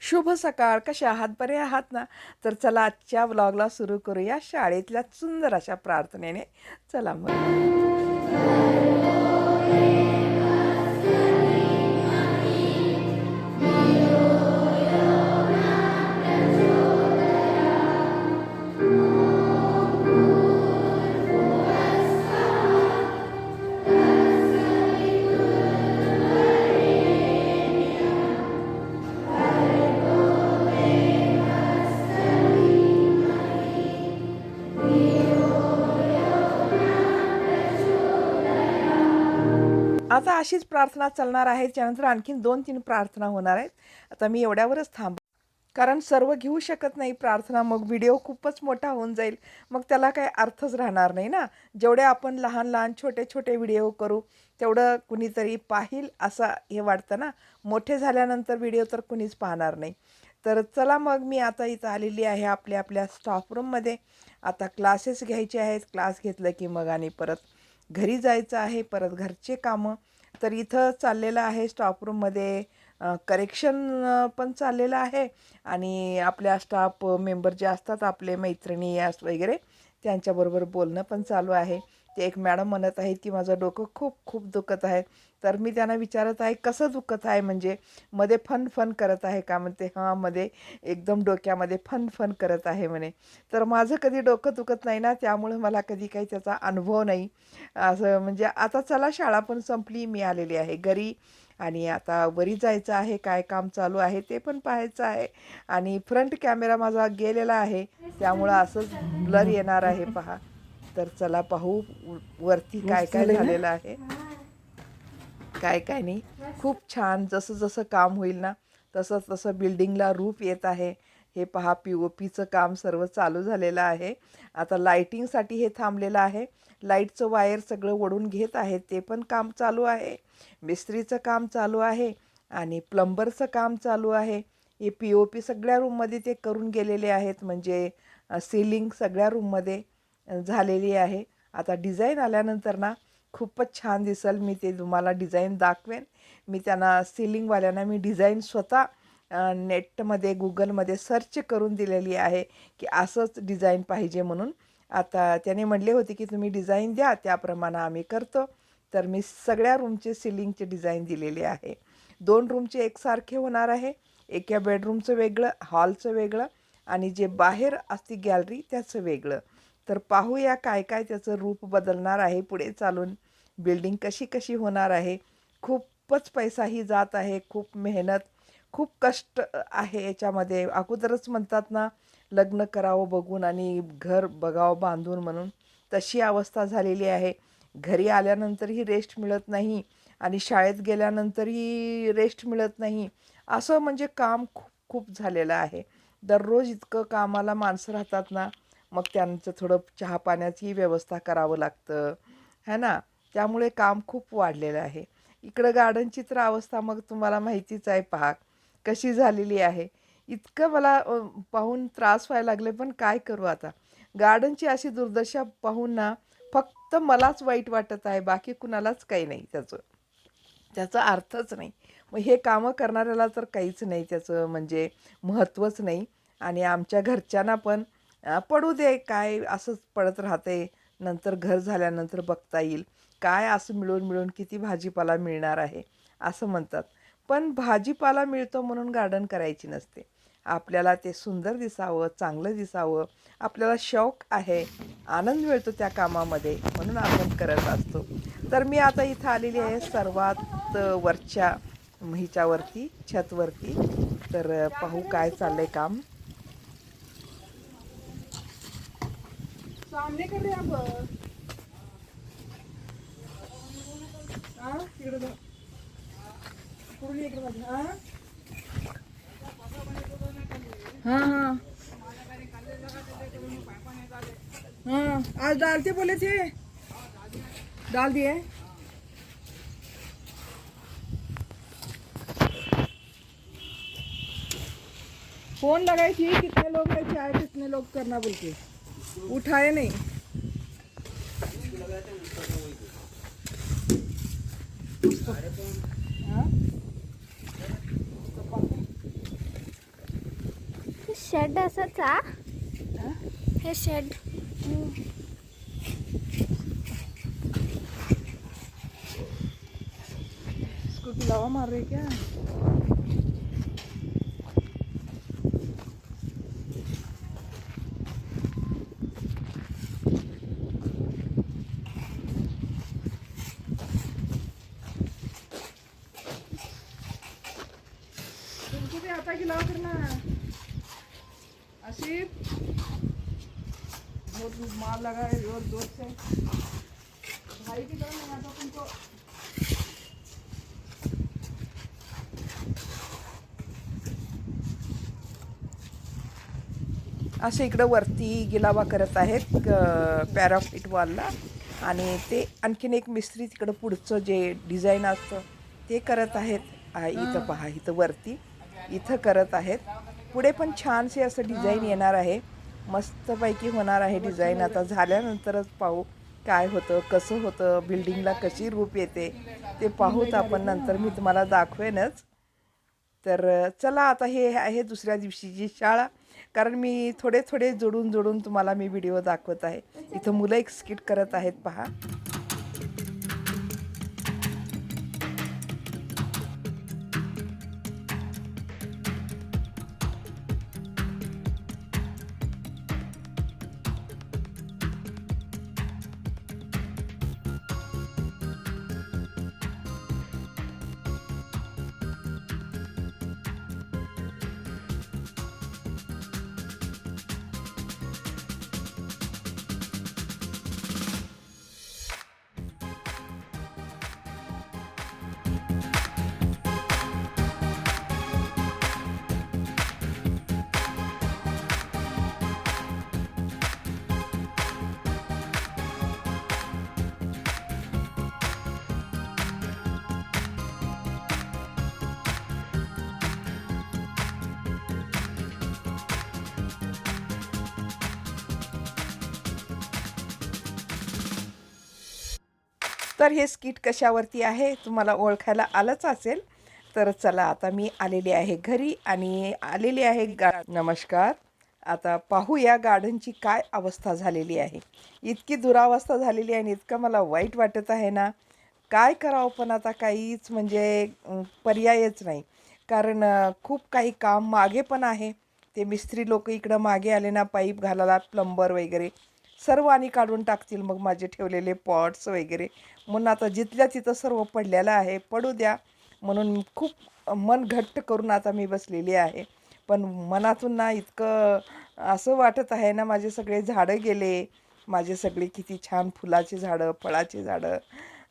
शुभ सकाळ. कशा आहात? बरे आहात ना? तर चला आजच्या व्लॉगला सुरू करूया. शाळेतल्या सुंदर अशा प्रार्थनेने. चला मग. आता अशीच प्रार्थना चालणार आहे. त्यानंतर आणखीन दोन तीन प्रार्थना होणार आहेत. आता मी एवढ्यावरच थांब. कारण सर्व घेऊ शकत नाही प्रार्थना मग व्हिडिओ खूपच मोठा होऊन जाईल. मग त्याला काही अर्थच राहणार नाही ना? जेवढे आपण लहान लहान छोटे छोटे व्हिडिओ करू तेवढं कुणीतरी पाहिल असं हे वाटतं ना? मोठे झाल्यानंतर व्हिडिओ तर कुणीच पाहणार नाही. तर चला मग मी आता इथं आलेली आहे आपल्या आपल्या स्टाफ रूममध्ये आता क्लासेस घ्यायचे आहेत. क्लास घेतलं की मग आणि परत घरी जायचं आहे परत घरचे कामं. तर इथं चाललेलं आहे स्टाफ रूममध्ये करेक्शन पण चाललेलं आहे. आणि आपल्या स्टाफ मेंबर जे असतात आपले मैत्रिणी वगैरे त्यांच्याबरोबर बोलणं पण चालू आहे. ते एक मॅडम म्हणत आहे की माझं डोकं खूप खूप दुखत आहे. तर मी त्यांना विचारत आहे कसं दुखत आहे? म्हणजे मध्ये फन फन करत आहे का? म्हणते हां मध्ये एकदम डोक्यामध्ये फन फन करत आहे म्हणे. तर माझं कधी डोकं दुखत नाही ना त्यामुळे मला कधी काही त्याचा अनुभव नाही. असं म्हणजे आता चला शाळा पण संपली मी आलेली आहे घरी आणि आता वरी जायचं आहे काय काम चालू आहे ते पण पाहायचं आहे. आणि फ्रंट कॅमेरा माझा गेलेला आहे त्यामुळं असंच ब्लर येणार आहे पहा. तर चला पाहू वरती काय काय झालेलं आहे. काय काय नाही. खूप छान जसं जसं काम होईल ना तसं तसं बिल्डिंगला रूप येत आहे. हे पहा पी ओ पीचं काम सर्व चालू झालेलं आहे. आता लाईटिंगसाठी हे थांबलेलं आहे. लाईटचं वायर सगळं ओढून घेत आहे. ते पण काम चालू आहे. मिस्त्रीचं काम चालू आहे. आणि प्लंबरचं काम चालू आहे. हे पी ओ पी सगळ्या रूममध्ये ते करून गेलेले आहेत. म्हणजे सिलिंग सगळ्या रूममध्ये झालेली आहे. आता डिझाईन आल्यानंतर ना खूपच छान दिसेल. मी ते तुम्हाला डिझाईन दाखवेन. मी त्यांना सिलिंगवाल्यांना मी डिझाईन स्वतः नेटमध्ये गुगलमध्ये सर्च करून दिलेली आहे की असंच डिझाईन पाहिजे म्हणून. आता त्याने म्हणले होते की तुम्ही डिझाईन द्या त्याप्रमाणे आम्ही करतो. तर मी सगळ्या रूमचे सिलिंगचे डिझाईन दिलेले आहे. दोन रूमचे एकसारखे होणार आहे. एका बेडरूमचं वेगळं हॉलचं वेगळं आणि जे बाहेर असते गॅलरी त्याचं वेगळं. तर पाहूया काय काय त्याचं रूप बदलणार आहे पुढे चालून. बिल्डिंग कशी कशी होणार आहे? खूपच पैसाही जात आहे खूप मेहनत खूप कष्ट आहे याच्यामध्ये. अगोदरच म्हणतात ना लग्न करावं बघून आणि घर बघावं बांधून म्हणून. तशी अवस्था झालेली आहे. घरी आल्यानंतरही रेस्ट मिळत नाही आणि शाळेत गेल्यानंतरही रेस्ट मिळत नाही. असं म्हणजे काम खूप खूप झालेलं आहे. दररोज इतकं कामाला माणसं राहतात ना मग त्यांचं थोडं चहा पाण्याचीही व्यवस्था करावं लागतं. है ना? त्यामुळे काम खूप वाढलेलं आहे. इकडं गार्डनची तर अवस्था मग तुम्हाला माहितीच आहे पहा. कशी झालेली आहे. इतकं मला पाहून त्रास व्हायला लागले पण काय करू आता? गार्डनची अशी दुर्दशा पाहून ना फक्त मलाच वाईट वाटत आहे बाकी कुणालाच काही नाही त्याचं. त्याचा अर्थच नाही. मग हे कामं करणाऱ्याला तर काहीच नाही त्याचं म्हणजे महत्त्वच नाही. आणि आमच्या घरच्यांना पण पडू दे काय असंच पडत राहते. नंतर घर झाल्यानंतर बघता येईल. काय असं मिळून मिळून किती भाजीपाला मिळणार आहे असं म्हणतात. पण भाजीपाला मिळतो म्हणून गार्डन करायची नसते. आपल्याला ते सुंदर दिसावं चांगलं दिसावं आपल्याला शौक आहे आनंद मिळतो त्या कामामध्ये म्हणून आपण करत असतो. तर मी आता इथं आलेली आहे सर्वात वरच्या हिच्यावरती छतवरती. तर पाहू काय चाललं आहे काम. सामने कर रे आप? तिकडे इकडे बघ. हा? हाँ हाँ। हाँ आज डालते बोले थे। डाल दिए। फ़ोन लगाई थी कितने लोग लेके आए कितने लोग करना बोल के। उठाए नहीं? शेड असंच हा? हे शेड स्कूटी लावा मार रही क्या तुमको भी आता खिलाओ करना आशिफ बहुत मार लगा है जोर जोर से। भाई की तरह नहीं तुमको। असे इकडं वरती गिलावा करत आहेत पॅराफिट वॉलला आणि ते आणखीन एक मिस्त्री तिकडं पुढचं जे डिझाईन असतं ते करत आहेत. इथं पहा इथं वरती. इथं करत आहेत. पुढे पण छानसे असं डिझाईन येणार आहे. मस्तपैकी होणार आहे डिझाईन. आता झाल्यानंतरच पाहू काय होतं कसं होतं बिल्डिंगला कशी रूप येते ते पाहूत आपण. नंतर मी तुम्हाला दाखवेनच. तर चला आता हे आहे दुसऱ्या दिवशीची शाळा. कारण मी थोडे थोडे जोडून जोडून तुम्हाला मी व्हिडिओ दाखवत आहे. इथं मुलं एक स्किट करत आहेत पहा. तर हे स्किट कशावरती आहे तुम्हाला ओळखायला आलंच असेल. तर चला आता मी आलेली आहे घरी आणि आलेली आहे गा नमस्कार. आता पाहूया गार्डनची काय अवस्था झालेली आहे. इतकी दुरावस्था झालेली आहे आणि इतकं मला वाईट वाटत आहे ना. काय करावं पण आता काहीच म्हणजे पर्यायच नाही. कारण खूप काही काम मागे पण आहे. ते मिस्त्री लोक इकडं मागे आले ना पाईप घालायला प्लंबर वगैरे. सर्व आणि काढून टाकतील मग माझे ठेवलेले पॉट्स वगैरे. म्हणून आता जिथल्या तिथं सर्व पडलेलं आहे पडू द्या. म्हणून खूप मन घट्ट करून आता मी बसलेली आहे. पण मनातून ना इतकं असं वाटत आहे ना माझे सगळे झाडं गेले. माझे सगळे किती छान फुलाचे झाडं फळाचे झाडं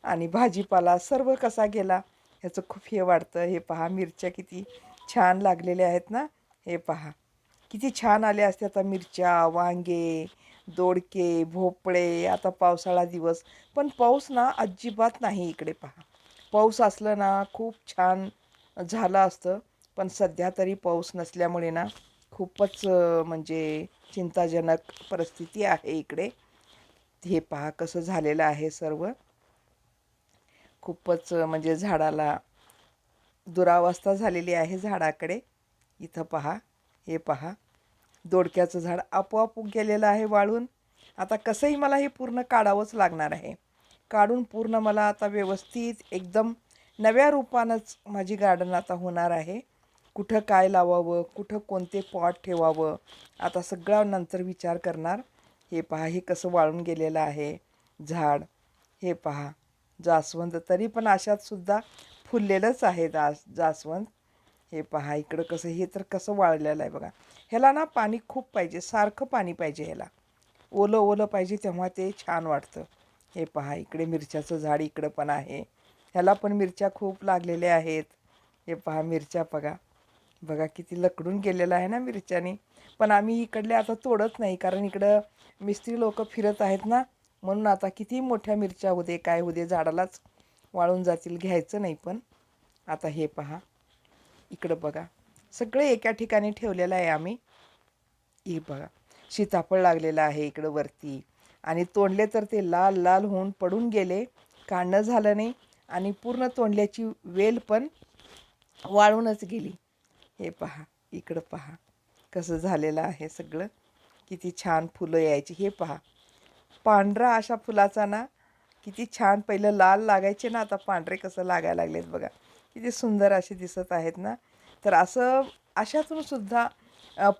आणि भाजीपाला सर्व कसा गेला ह्याचं खूप हे वाटतं. हे पहा मिरच्या किती छान लागलेल्या आहेत ना. हे पहा किती छान आले असते आता मिरच्या वांगे दोडके भोपळे आता पावसाळा दिवस. पण पाऊस ना अजिबात नाही इकडे पहा. पाऊस असलं ना खूप छान झालं असतं. पण सध्या तरी पाऊस नसल्यामुळे ना खूपच म्हणजे चिंताजनक परिस्थिती आहे इकडे. हे पहा कसं झालेलं आहे सर्व. खूपच म्हणजे झाडाला दुरावस्था झालेली आहे झाडाकडे. इथं पहा हे पहा. दोडक्याचं झाड आपोआप गेलेलं आहे वाळून. आता कसंही मला हे पूर्ण काढावंच लागणार आहे. काढून पूर्ण मला आता व्यवस्थित एकदम नव्या रूपानंच माझी गार्डन आता होणार आहे. कुठं काय लावावं कुठं कोणते पॉट ठेवावं आता सगळा नंतर विचार करणार. हे पहा हे कसं वाळून गेलेलं आहे झाड. हे पहा जास्वंद तरी पण अशात सुद्धा फुललेलंच आहे जास जास्वंद. हे पहा इकडं कसं हे तर कसं वाळलेलं आहे बघा. ह्याला ना पाणी खूप पाहिजे सारखं पाणी पाहिजे ह्याला. ओलं ओलं पाहिजे तेव्हा ते छान वाटतं. हे पहा इकडे मिरच्याचं झाड इकडं पण आहे. ह्याला पण मिरच्या खूप लागलेल्या आहेत. हे पहा मिरच्या बघा. बघा किती लकडून गेलेलं आहे ना मिरच्याने. पण आम्ही इकडले आता तोडत नाही कारण इकडं मिस्त्री लोक फिरत आहेत ना. म्हणून आता किती मोठ्या मिरच्या होते काय होते झाडालाच वाळून जातील घ्यायचं नाही पण. आता हे पहा. इकडं बघा. सगळे एका ठिकाणी ठेवलेलं आहे आम्ही. ही बघा सीताफळ लागलेलं आहे इकडं वरती. आणि तोंडले तर ते लाल लाल होऊन पडून गेले. काढणं झालं नाही आणि पूर्ण तोंडल्याची वेल पण वाळूनच गेली. हे पहा इकडं पहा कसं झालेलं आहे सगळं. किती छान फुलं यायची. हे पहा पांढरा अशा फुलाचा ना किती छान पहिलं लाल लागायचे ना आता पांढरे कसं लागायला लागलेत बघा. किती सुंदर असे दिसत आहेत ना. तर असं अशातून सुद्धा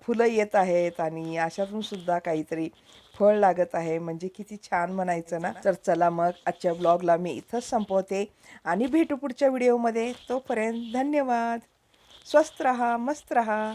फुलं येत आहेत आणि अशातून सुद्धा काहीतरी फळ लागत आहे. म्हणजे किती छान म्हणायचं ना? तर चला मग आजच्या ब्लॉगला मी इथंच संपवते आणि भेटू पुढच्या व्हिडिओमध्ये तोपर्यंत धन्यवाद. स्वस्त रहा मस्त रहा.